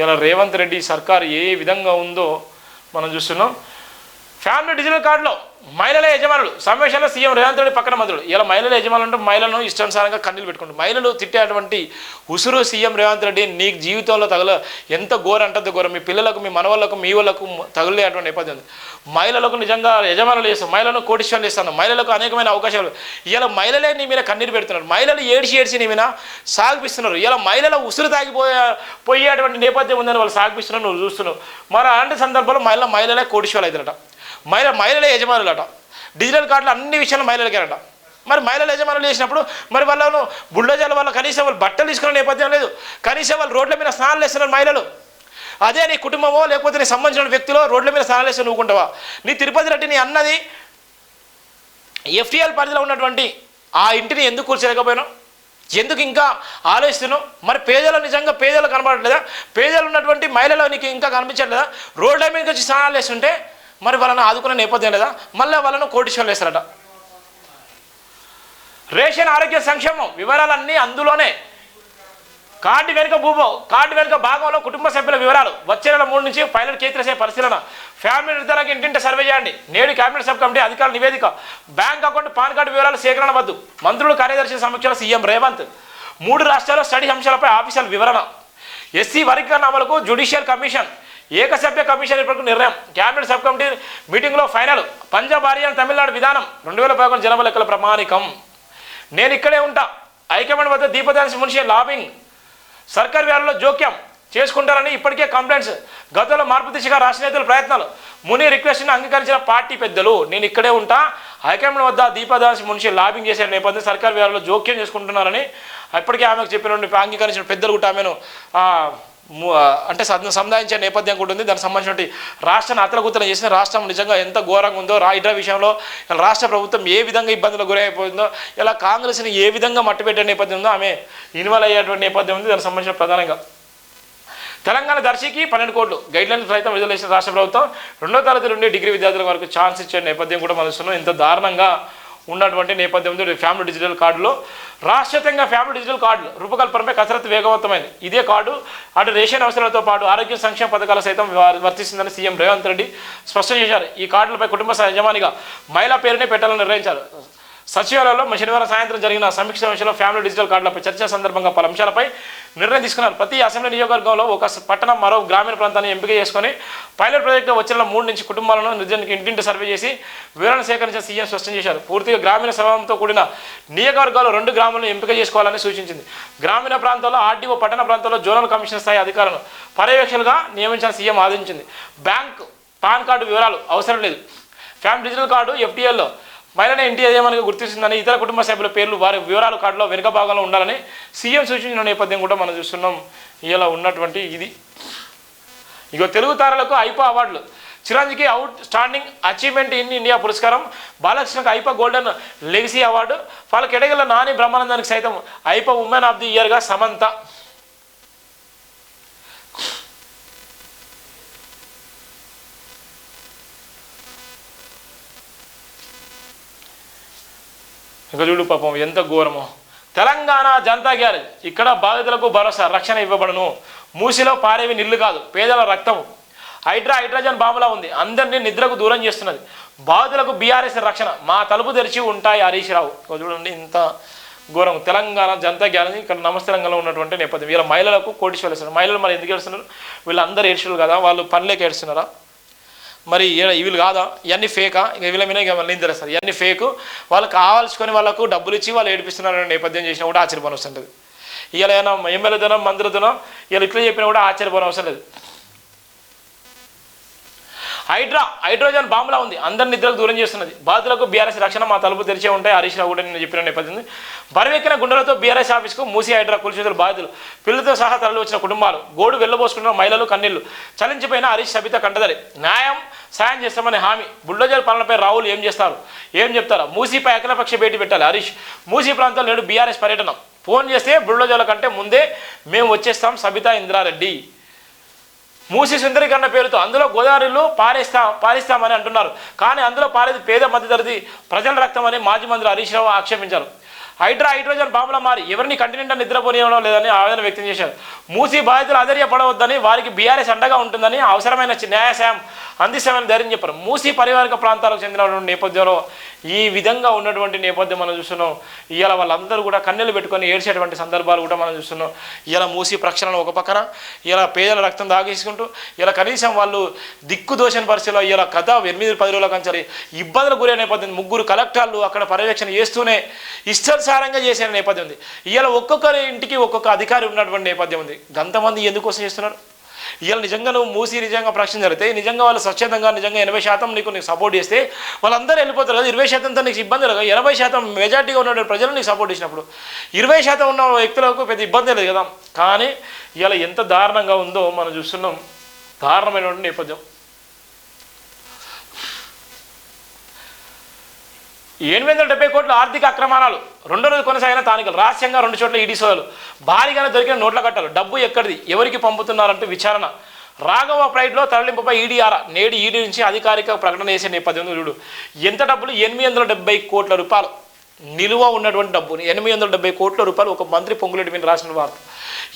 ఇలా రేవంత్ రెడ్డి సర్కార్ ఏ విధంగా ఉందో మనం చూస్తున్నాం. ఫ్యామిలీ డిజిటల్ కార్డులో మహిళల యజమానులు సమావేశంలో సీఎం రేవంత్ రెడ్డి పక్కన మంత్రులు. ఇలా మహిళల యజమానులు అంటే మహిళలను ఇష్టానుసారంగా కన్నీళ్ళు పెట్టుకుంటారు. మహిళలు తిట్టేటువంటి ఉసురు సీఎం రేవంత్ రెడ్డి నీకు జీవితంలో తగల ఎంత ఘోర అంటది ఘోరం. మీ పిల్లలకు మీ మనవాళ్ళకు మీ వాళ్ళకు తగిలేటువంటి నేపథ్యం ఉంది. మహిళలకు నిజంగా యజమానులు చేస్తారు మహిళలను కోటిశ్వరులు ఇస్తాను మహిళలకు అనేకమైన అవకాశాలు ఇలా మహిళలే నీ మీద కన్నీరు పెడుతున్నారు. మహిళలు ఏడిచి ఏడిచి నీ మీద సాగిపిస్తున్నారు. ఇలా మహిళల ఉసురు తాగిపోయే పోయేటువంటి నేపథ్యం ఉందని వాళ్ళు సాగిపిస్తున్నారు. నువ్వు చూస్తున్నావు. మరి అలాంటి సందర్భంలో మహిళ మహిళలే కోటిశ్వరులు అవుతారట మహిళ మహిళలే యజమానులట. డిజిటల్ కార్డులు అన్ని విషయాలు మహిళలకేనట. మరి మహిళల యజమానులు చేసినప్పుడు మరి వాళ్ళను బుల్డోజర్ల వల్ల కనీసం వాళ్ళు బట్టలు తీసుకునే నేపథ్యం లేదు. కనీసం వాళ్ళు రోడ్ల మీద స్నానాలు వేస్తున్నారు మహిళలు. అదే నీ కుటుంబమో లేకపోతే నీ సంబంధించిన వ్యక్తిలో రోడ్ల మీద స్నానాలు వేస్తే నువ్వుకుంటావా? నీ తిరుపతి రెడ్డి నీ అన్నది ఎఫ్టీఎల్ పరిధిలో ఉన్నటువంటి ఆ ఇంటిని ఎందుకు కూర్చోలేకపోయినావు ఎందుకు ఇంకా ఆలోచిస్తున్నావు? మరి పేదలు నిజంగా పేదలు కనబడట్లేదా? పేదలు ఉన్నటువంటి మహిళలు నీకు ఇంకా కనిపించట్లేదా? రోడ్ల మీద వచ్చి స్నానాలు వేస్తుంటే మరి వాళ్ళని ఆదుకునే నేపథ్యం లేదా? మళ్ళీ వాళ్ళను కోటిషన్ వేస్తారట. రేషన్ ఆరోగ్య సంక్షేమం వివరాలన్నీ అందులోనే. కార్డు వెనుక భూభో కార్డు వెనుక భాగంలో కుటుంబ సభ్యుల వివరాలు. వచ్చే నెల మూడు నుంచి పైలట్ చేతిరేసే పరిశీలన. ఫ్యామిలీ నిర్ధారణకు ఇంటింటి సర్వే చేయండి. నేడు కేబినెట్ సబ్ కమిటీ అధికారుల నివేదిక. బ్యాంక్ అకౌంట్ పాన్ కార్డు వివరాలు సేకరణ వద్దు. మంత్రులు కార్యదర్శి సమీక్షలో సీఎం రేవంత్. మూడు రాష్ట్రాల్లో స్టడీ అంశాలపై ఆఫీసర్ల వివరణ. ఎస్సీ వర్గీకరణ అమలుకు జ్యుడిషియల్ కమిషన్. ఏకసభ్య కమిషన్ ఏర్పాటుకు నిర్ణయం. క్యాబినెట్ సబ్ కమిటీ మీటింగ్లో ఫైనల్. పంజాబ్ హర్యానా తమిళనాడు విధానం. రెండు వేల పదకొండు జనాభా లెక్కల ప్రమాణికం. నేను ఇక్కడే ఉంటా. హైకమాండ్ వద్ద దీపదాసి మునిషి లాబింగ్. సర్కార్ వ్యాలలో జోక్యం చేసుకుంటారని ఇప్పటికే కంప్లైంట్స్. గతంలో మార్పు దిశగా రాష్ట్ర నేతల ప్రయత్నాలు. ముని రిక్వెస్ట్ని అంగీకరించిన పార్టీ పెద్దలు. నేను ఇక్కడే ఉంటా. హైకమాండ్ వద్ద దీపదాసి మునిషి లాబింగ్ చేసే నేపథ్యం సర్కార్ వ్యాలలో జోక్యం చేసుకుంటున్నారని ఇప్పటికే ఆమెకు చెప్పిన అంగీకరించిన పెద్దలు కూడా ఆమెను అంటే సద్- సముదాయించే నేపథ్యం కూడా ఉంది. దానికి సంబంధించిన రాష్ట్రాన్ని అతలకుతలం చేసిన రాష్ట్రం నిజంగా ఎంత ఘోరంగా ఉందో. రా విషయంలో రాష్ట్ర ప్రభుత్వం ఏ విధంగా ఇబ్బందులకు గురైపోయిందో ఇలా కాంగ్రెస్ని ఏ విధంగా మట్టుపెట్టే నేపథ్యం ఉందో ఆమె ఇన్వాల్వ్ అయ్యేటువంటి నేపథ్యం ఉంది. దానికి సంబంధించిన ప్రధానంగా తెలంగాణ దర్శికి పన్నెండు కోట్లు గైడ్లైన్స్ సైతం విడుదల చేసిన రాష్ట్ర ప్రభుత్వం రెండో తరగతి నుండి డిగ్రీ విద్యార్థుల వరకు ఛాన్స్ ఇచ్చే నేపథ్యం కూడా మనం ఇంత దారుణంగా ఉన్నటువంటి నేపథ్యం ఫ్యామిలీ డిజిటల్ కార్డులో. రాష్ట్రతంగా ఫ్యామిలీ డిజిటల్ కార్డులు రూపకల్పనపై కసరత్తు వేగవంతమైంది. ఇదే కార్డు అటు రేషన్ అవసరాలతో పాటు ఆరోగ్య సంక్షేమ పథకాల సైతం వర్తిస్తుందని సీఎం రేవంత్ రెడ్డి స్పష్టం చేశారు. ఈ కార్డులపై కుటుంబ యజమానిగా మహిళా పేరునే పెట్టాలని నిర్ణయించారు. సచివాలయంలో శనివారం సాయంత్రం జరిగిన సమీక్ష సమావేశంలో ఫ్యామిలీ డిజిటల్ కార్డులపై చర్చ సందర్భంగా పలు అంశాలపై నిర్ణయం తీసుకున్నారు. ప్రతి అసెంబ్లీ నియోజకవర్గంలో ఒక పట్టణం మరో గ్రామీణ ప్రాంతాన్ని ఎంపిక చేసుకొని పైలట్ ప్రాజెక్టు వచ్చిన మూడు నుంచి కుటుంబాలను నిజానికి ఇంటింటి సర్వే చేసి వివరణ సేకరించిన సీఎం స్పష్టం చేశారు. పూర్తిగా గ్రామీణ స్వభావంతో కూడిన నియోజకవర్గాలు రెండు గ్రామాలను ఎంపిక చేసుకోవాలని సూచించింది. గ్రామీణ ప్రాంతాల్లో ఆర్డీఓ పట్టణ ప్రాంతాల్లో జోనల్ కమిషన్ స్థాయి అధికారులను పర్యవేక్షకులుగా నియమించిన సీఎం ఆదేశించింది. బ్యాంక్ పాన్ కార్డు వివరాలు అవసరం లేదు. ఫ్యామిలీ డిజిటల్ కార్డు ఎఫ్టీఎల్లో మహిళని ఇంటి యజమానిగా గుర్తిస్తుందని ఇతర కుటుంబ సభ్యుల పేర్లు వారి వివరాలు కార్డులో వెనుక భాగంలో ఉండాలని సీఎం సూచించిన నేపథ్యం కూడా మనం చూస్తున్నాం. ఇలా ఉన్నటువంటి ఇది. ఇగో తెలుగు తారలకు ఐపా అవార్డులు. చిరంజీకి outstanding achievement in India పురస్కారం. బాలకృష్ణకు ఐపా గోల్డెన్ లెగసీ అవార్డు. వాళ్ళ కెడగల నాని బ్రహ్మానందానికి సైతం ఐపా ఉమెన్ ఆఫ్ ది ఇయర్గా సమంత. ఇంకా చూడు పాపం ఎంత ఘోరమో. తెలంగాణ జనతా గ్యారేజ్ ఇక్కడ బాధితులకు భరోసా రక్షణ ఇవ్వబడను. మూసిలో పారేవి నిల్లు కాదు పేదల రక్తం హైడ్రా హైడ్రోజన్ బాంబులా ఉంది అందరినీ నిద్రకు దూరం చేస్తున్నది. బాధితులకు బీఆర్ఎస్ రక్షణ మా తలుపు తెరిచి ఉంటాయి హరీష్ రావు. చూడండి ఇంత ఘోరం తెలంగాణ జనతా గ్యారేజ్ ఇక్కడ నమస్తే ఉన్నటువంటి నేపథ్యం. వీళ్ళ మహిళలకు కోటీశ్వరులు ఇస్తున్నారు మహిళలు మరి ఎందుకు ఏడుస్తున్నారు? వీళ్ళందరూ ఏడ్చులు కదా వాళ్ళు పనిలేక ఏడుస్తున్నారా? మరి వీళ్ళు కాదా? ఇవన్నీ ఫేకా ఇక వీళ్ళ మీద ఇక మళ్ళీ ఇవన్నీ ఫేక్ వాళ్ళు కావాల్సుకొని వాళ్ళకు డబ్బులు ఇచ్చి వాళ్ళు ఏడిపిస్తున్నారనే నేపథ్యం చేసినా కూడా ఆశ్చర్యపోని అవసరం లేదు. ఇవాళ ఏమైనా ఎమ్మెల్యేతనం మంత్రులతనం వీళ్ళు ఇట్లా చెప్పినా కూడా ఆశ్చర్యపోని అవసరం లేదు. హైడ్రా హైడ్రోజన్ బాంబులా ఉంది. అందరి నిద్రకు దూరం చేస్తున్నది. బాధితులకు బీఆర్ఎస్ రక్షణ మా తలుపు తెరిచే ఉంటాయి. హరీష్ రావు కూడా నేను చెప్పిన నేపథ్యం బరివెక్కిన బరువెక్కిన గుండెలతో బీఆర్ఎస్ ఆఫీస్కు మూసి హైడ్రా కూల్చేతులు బాధితులు పిల్లలతో సహా తరలి వచ్చిన కుటుంబాలు గోడు వెళ్ళబోసుకున్న మహిళలు కన్నీళ్ళు చలించిపోయిన హరీష్ సబిత కంటదరి న్యాయం సాయం చేస్తామని హామీ. బుల్డోజర్ పాలనపై రాహుల్ ఏం చేస్తారు? ఏం చెప్తారు? మూసీపై అఖిలపక్ష భేటీ పెట్టాలి హరీష్. మూసీ ప్రాంతంలో నేడు బీఆర్ఎస్ పర్యటన. ఫోన్ చేస్తే బుల్డోజర్ల కంటే ముందే మేము వచ్చేస్తాం సబితా ఇంద్రారెడ్డి. మూసి సుందరికన్న పేరుతో అందులో గోదావరిలో పారేస్తా పారిస్తామని అంటున్నారు. కానీ అందులో పారేది పేద మధ్యతరగతి ప్రజల రక్తం అని మాజీ మంత్రి హరీష్ రావు ఆక్షేపించారు. హైడ్రా హైడ్రోజన్ బాంబుల మారి ఎవరిని కంటినెంట్ నిద్రపోనివ్వడం లేదని ఆవేదన వ్యక్తం చేశారు. మూసి బాధితులు ఆధైర్యపడవద్దని వారికి బీఆర్ఎస్ అండగా ఉంటుందని అవసరమైన న్యాయసాయం అందిస్తామని ధైర్యం చెప్పారు. మూసి పరివారిక ప్రాంతాలకు చెందినటువంటి నేపథ్యంలో ఈ విధంగా ఉన్నటువంటి నేపథ్యం మనం చూస్తున్నాం. ఇవాళ వాళ్ళందరూ కూడా కన్నెలు పెట్టుకొని ఏడ్చేటువంటి సందర్భాలు కూడా మనం చూస్తున్నాం. ఇలా మూసి ప్రక్షాళన ఒక పక్కన ఇలా పేదల రక్తం దాగేసుకుంటూ ఇలా కనీసం వాళ్ళు దిక్కు దోషణ పరిస్థితిలో ఇలా కథ ఎనిమిది పది రోజుల కంచాలి ఇబ్బందులు గురే నేపథ్యం ముగ్గురు కలెక్టర్లు అక్కడ పర్యవేక్షణ చేస్తూనే ఇష్టానుసారంగా చేసే నేపథ్యం ఉంది. ఇవాళ ఒక్కొక్కరి ఇంటికి ఒక్కొక్క అధికారి ఉన్నటువంటి నేపథ్యం ఉంది. గంతమంది ఎందుకోసం చేస్తున్నారు? ఇవాళ నిజంగా నువ్వు మూసి నిజంగా ప్రశ్న జరిగితే నిజంగా వాళ్ళు స్వచ్ఛందంగా నిజంగా ఎనభై శాతం నీకు నీకు సపోర్ట్ చేస్తే వాళ్ళందరూ వెళ్ళిపోతారు కదా ఇరవై శాతంతో నీకు ఇబ్బంది లేదు ఎనభై శాతం మెజార్టీగా ఉన్నటువంటి ప్రజలు నీకు సపోర్ట్ చేసినప్పుడు ఇరవై శాతం ఉన్న వ్యక్తులకు పెద్ద ఇబ్బంది లేదు కదా. కానీ ఇవాళ ఎంత దారుణంగా ఉందో మనం చూస్తున్నాం. దారుణమైనటువంటి నేపథ్యం. ఎనిమిది వందల డెబ్బై కోట్ల ఆర్థిక అక్రమాలు రెండో రోజు కొనసాగిన తానికలు రహస్యంగా రెండు చోట్ల ఈడీ సోదాలు భారీగానే దొరికిన నోట్ల కట్టాలు డబ్బు ఎక్కడిది ఎవరికి పంపుతున్నారంటూ విచారణ. రాఘవ ఫ్లైట్లో తరలింపుపై ఈడీఆర్ నేడు ఈడీ నుంచి అధికారిక ప్రకటన చేసే నేపథ్యంలో చూడు. ఎంత డబ్బులు? ఎనిమిది వందల డెబ్బై కోట్ల రూపాయలు. నిలువ ఉన్నటువంటి డబ్బుని ఎనిమిది వందల డెబ్బై కోట్ల రూపాయలు ఒక మంత్రి పొంగులేటి మీద రాసిన వార్త.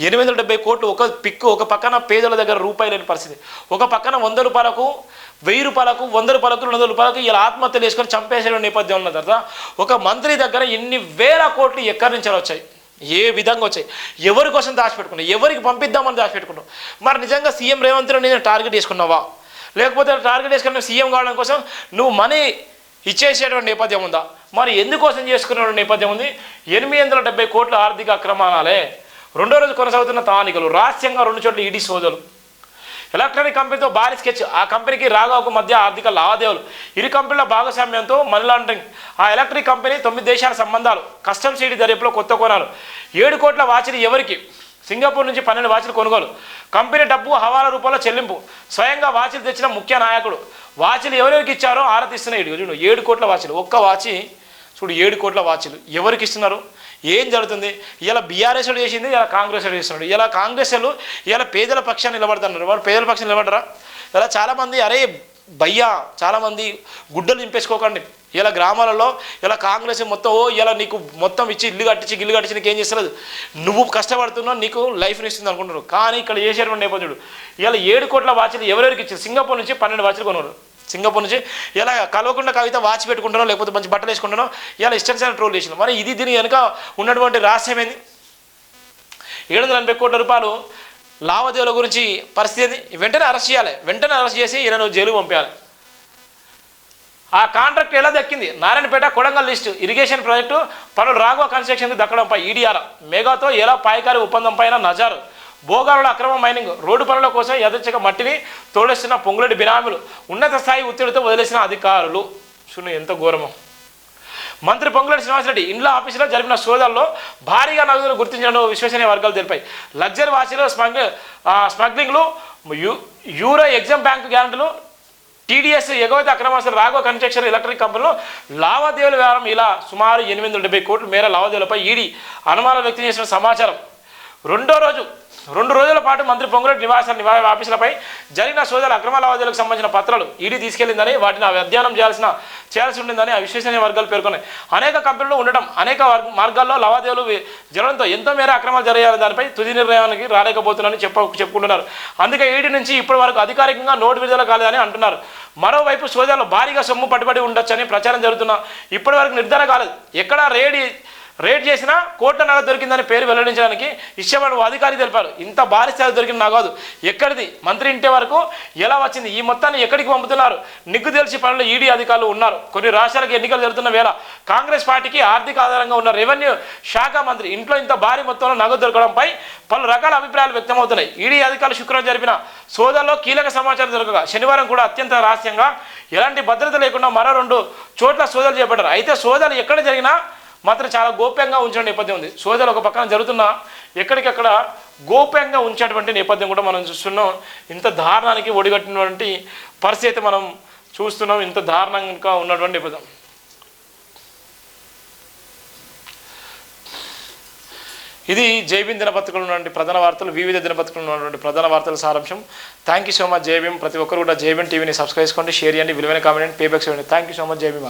ఎనిమిది వందల డెబ్బై కోట్లు ఒక పిక్కు ఒక పక్కన పేదల దగ్గర రూపాయలు లేని పరిస్థితి. ఒక పక్కన వంద రూపాయలకు వెయ్యి రూపాయలకు వంద రూపాయలకు రెండు వందల రూపాయలకు ఇలా ఆత్మహత్యలు వేసుకొని చంపేసే నేపథ్యం ఉన్న తర్వాత ఒక మంత్రి దగ్గర ఎన్ని వేల కోట్లు ఎక్కడి నుంచి వచ్చాయి? ఏ విధంగా వచ్చాయి? ఎవరి కోసం దాచిపెట్టుకున్నావు? ఎవరికి పంపిద్దామని దాచిపెట్టుకున్నావు? మరి నిజంగా సీఎం రేవంత్ రెడ్డి నేను టార్గెట్ చేసుకున్నావా? లేకపోతే టార్గెట్ చేసుకున్న సీఎం కావడం కోసం నువ్వు మనీ ఇచ్చేసేటువంటి నేపథ్యం ఉందా? మరి ఎందుకోసం చేసుకునేటువంటి నేపథ్యం ఉంది? ఎనిమిది వందల డెబ్బై కోట్ల ఆర్థిక అక్రమాలే. రెండో రోజు కొనసాగుతున్న తానికలు రహస్యంగా రెండు చోట్ల ఈడీ సోదలు ఎలక్ట్రానిక్ కంపెనీతో భారీ స్కెచ్. ఆ కంపెనీకి రాఘవకు మధ్య ఆర్థిక లావాదేవీలు. ఇరు కంపెనీల భాగస్వామ్యంతో మనీ లాండరింగ్. ఆ ఎలక్ట్రిక్ కంపెనీ తొమ్మిది దేశాల సంబంధాలు. కస్టమ్స్ ఈడీ దర్యాప్తులో కొత్త కోణాలు. ఏడు కోట్ల వాచిలు ఎవరికి? సింగపూర్ నుంచి పన్నెండు వాచ్లు కొనుగోలు. కంపెనీ డబ్బు హవాలా రూపంలో చెల్లింపు. స్వయంగా వాచిలు తెచ్చిన ముఖ్య నాయకుడు. వాచిలు ఎవరెవరికి ఇచ్చారో ఆరతిస్తున్న ఏడు కోట్ల వాచిలు. ఒక్క వాచి చూడు ఏడు కోట్ల వాచిలు ఎవరికి ఇస్తున్నారు? ఏం జరుగుతుంది? ఇలా బీఆర్ఎస్ చేసింది ఇలా కాంగ్రెస్ చేస్తున్నాడు. ఇలా కాంగ్రెస్ వాళ్ళు ఇలా పేదల పక్షాన్ని నిలబడుతున్నారు. వాళ్ళు పేదల పక్షాన్ని నిలబడరా? ఇలా చాలామంది అరే భయ్యా చాలామంది గుడ్డలు నింపేసుకోకండి ఇలా గ్రామాలలో ఇలా కాంగ్రెస్ మొత్తం ఓ ఇలా నీకు మొత్తం ఇచ్చి ఇల్లు కట్టించి ఇల్లు కట్టించి నీకు ఏం చేస్తలేదు. నువ్వు కష్టపడుతున్నావు నీకు లైఫ్ని ఇస్తుంది అనుకుంటున్నారు. కానీ ఇక్కడ చేసేటువంటి నేపథ్యుడు ఇలా ఏడు కోట్ల వాచ్లు ఎవరెవరికి ఇచ్చారు? సింగపూర్ నుంచి పన్నెండు వాచ్లు కొన్నారు. సింగపూర్ నుంచి ఇలా కలవకుండా కవిత వాచ్ పెట్టుకుంటానో లేకపోతే మంచి బట్టలు వేసుకుంటున్నావు ఇలా ఇష్టం ట్రోల్ చేసినావు మరి ఇది దీని వెనుక ఉన్నటువంటి రహస్యం ఏంది? ఏడు వందల ఎనభై కోట్ల రూపాయలు లావాదేవీల గురించి పరిస్థితి ఏంది? వెంటనే అరెస్ట్ చేయాలి. వెంటనే అరెస్ట్ చేసి ఈయనను జైలు పంపించాలి. ఆ కాంట్రాక్ట్ ఎలా దక్కింది? Narayanpet Kodangal list irrigation project పనులు రాఘవ కన్స్ట్రక్షన్కి దక్కడంపై ఈడీఆర్ మెగాతో ఎలా పాయకారి ఒప్పందం పైన నజారు? భోగాలలో అక్రమ మైనింగ్ రోడ్డు పనుల కోసం యథేచ్ఛగా మట్టిని తోడేస్తున్న పొంగులటి బినామీలు ఉన్నత స్థాయి ఒత్తిడితో వదిలేసిన అధికారులు. చూడు ఎంత ఘోరమో. మంత్రి పొంగులేటి శ్రీనివాసరెడ్డి ఇండ్ల ఆఫీసులో జరిపిన సోదాల్లో భారీగా నగదులు గుర్తించడం విశ్వసనీయ వర్గాలు తెలిపాయి లగ్జరీ వాచీలో స్మగ్లి స్మగ్లింగ్లు యూ యూరో ఎగ్జామ్ బ్యాంక్ గ్యారంటీలు టీడీఎస్ ఎగవతి అక్రమాస్తులు రాఘవ కన్స్ట్రక్షన్ ఎలక్ట్రిక్ కంపెనీలో లావాదేవీల వ్యవహారం ఇలా సుమారు ఎనిమిది వందల డెబ్బై కోట్ల మేర లావాదేవీలపై ఈడీ అనుమానం వ్యక్తం చేసిన సమాచారం. రెండో రోజు రెండు రోజుల పాటు మంత్రి పొంగులేటి నివాస నివా ఆఫీసులపై జరిగిన సోదాల అక్రమ లావాదేవీలకు సంబంధించిన పత్రాలు ఈడీ తీసుకెళ్ళిందని వాటిని అధ్యయనం చేయాల్సిన చేయాల్సి ఉండిందని ఆ విశ్వసనీయ వర్గాలు పేర్కొన్నాయి. అనేక కంపెనీలు ఉండడం అనేక మార్గాల్లో లావాదేవీలు జరగడంతో ఎంతో మేర అక్రమాలు జరిగాయని దానిపై తుది నిర్ణయానికి రాలేకపోతున్నారని చెప్ప చెప్పుకుంటున్నారు. అందుకే ఈడీ నుంచి ఇప్పటి వరకు అధికారికంగా నోటు విడుదల కాలేదని అంటున్నారు. మరోవైపు సోదాల్లో భారీగా సొమ్ము పట్టుబడి ఉండొచ్చని ప్రచారం జరుగుతున్నా ఇప్పటి వరకు నిర్ధారణ కాలేదు. ఎక్కడ రేడి రేట్ చేసినా కోట్ల నగదు దొరికిందని పేరు వెల్లడించడానికి ఇష్టమైన అధికారి తెలిపారు. ఇంత భారీ స్థాయి దొరికిన నగదు ఎక్కడిది? మంత్రి ఇంటి వరకు ఎలా వచ్చింది? ఈ మొత్తాన్ని ఎక్కడికి పంపుతున్నారు? నిగ్గు తెలిసి పనులు ఈడీ అధికారులు ఉన్నారు. కొన్ని రాష్ట్రాలకు ఎన్నికలు జరుగుతున్న వేళ కాంగ్రెస్ పార్టీకి ఆర్థిక ఆధారంగా ఉన్న రెవెన్యూ శాఖ మంత్రి ఇంట్లో ఇంత భారీ మొత్తంలో నగదు దొరకడంపై పలు రకాల అభిప్రాయాలు వ్యక్తమవుతున్నాయి. ఈడీ అధికారులు శుక్రవారం జరిపిన సోదాల్లో కీలక సమాచారం దొరకగా శనివారం కూడా అత్యంత రహస్యంగా ఎలాంటి భద్రత లేకుండా మరో రెండు చోట్ల సోదాలు చేపట్టారు. అయితే సోదాలు ఎక్కడ జరిగినా మాత్రం చాలా గోప్యంగా ఉంచిన నేపథ్యం ఉంది. సోదరులు ఒక పక్కన జరుగుతున్న ఎక్కడికక్కడ గోప్యంగా ఉంచేటువంటి నేపథ్యం కూడా మనం చూస్తున్నాం. ఇంత దారుణానికి ఒడిగట్టినటువంటి పరిస్థితి అయితే మనం చూస్తున్నాం. ఇంత దారుణంగా ఉన్నటువంటి నేపథ్యం. ఇది జైబీన్ దినపత్రికలు ఉన్నటువంటి ప్రధాన వార్తలు వివిధ దినపత్రికలు ఉన్నటువంటి ప్రధాన వార్తల సారాంశం. Thank you so much Jai Bhim ప్రతి ఒక్కరు కూడా జైబీన్ టీవీని సబ్స్క్రైబ్ చేసుకోండి షేర్ చేయండి విలువైన కామెంట్ పేబ్యాక్ చేయండి thank you so much Jai Bhim